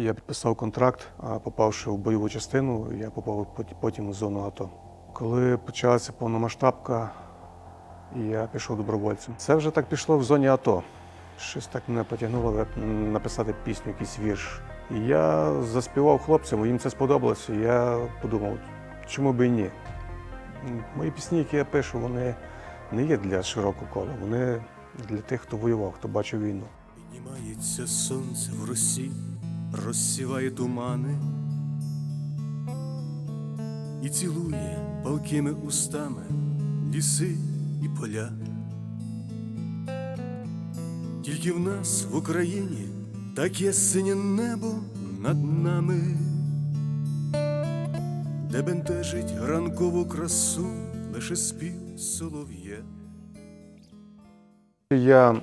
Я підписав контракт, а попавши в бойову частину, я попав пот- потім у зону АТО. Коли почалася повномасштабка, я пішов добровольцем. Це вже так пішло в зоні АТО. Щось так мене потягнуло написати пісню, якийсь вірш. І я заспівав хлопцям, їм це сподобалося. Я подумав, чому би і ні. Мої пісні, які я пишу, вони не є для широкого кола, вони для тих, хто воював, хто бачив війну. Піднімається сонце в росі, розсіває тумани і цілує палкими устами ліси і поля. Тільки в нас в Україні таке синє небо над нами, де бентежить ранкову красу лише спів солов'я. Я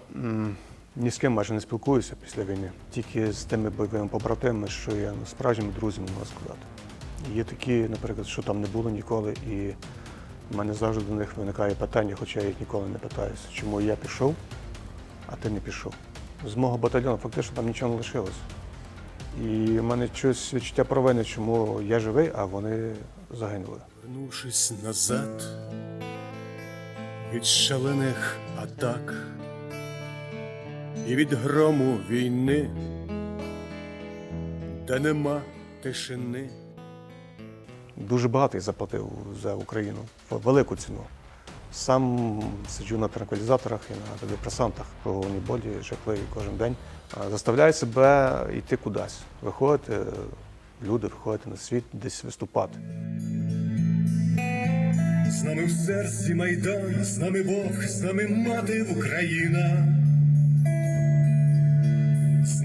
ні з ким майже не спілкуюся після війни, тільки з тими бойовими побратимами, що я ну, справжніми друзями можу сказати. Є такі, наприклад, що там не було ніколи, і в мене завжди до них виникає питання, хоча я їх ніколи не питаюся, чому я пішов, а ти не пішов. З мого батальйону фактично там нічого не лишилось. І в мене щось відчуття провини, чому я живий, а вони загинули. Вернувшись назад від шалених атак і від грому війни, де нема тишини. Дуже багато я заплатив за Україну велику ціну. Сам сиджу на транквілізаторах і на антидепресантах, головні болі, жахливі кожен день. Заставляю себе йти кудись, виходити люди, виходити на світ, десь виступати. З нами в серці Майдан, з нами Бог, з нами мати Україна.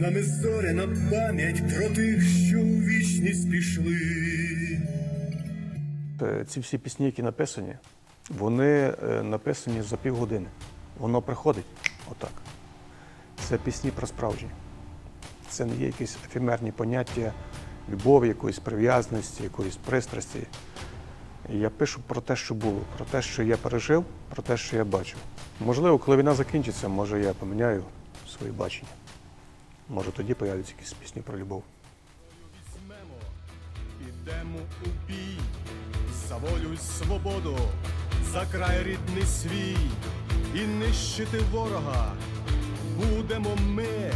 Нами зоряна пам'ять про тих, що у вічність пішли. Е, Ці всі пісні, які написані, вони е, написані за півгодини. Воно приходить отак. Це пісні про справжнє. Це не є якісь ефемерні поняття любові, якоїсь прив'язаності, якоїсь пристрасті. Я пишу про те, що було, про те, що я пережив, про те, що я бачив. Можливо, коли війна закінчиться, може я поміняю своє бачення. Може тоді появляться якісь пісні про любов. Візьмемо, підемо у бій, за волю й свободу, за край рідний свій, і нищити ворога. Будемо ми,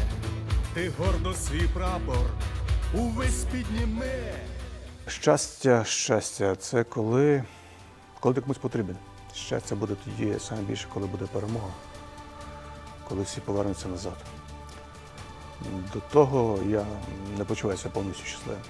ти гордо свій прапор, увесь підніми. Щастя, щастя це коли, коли ти комусь потрібен. Щастя буде тоді саме більше, коли буде перемога, коли всі повернуться назад. До того я не почуваюся повністю щасливим.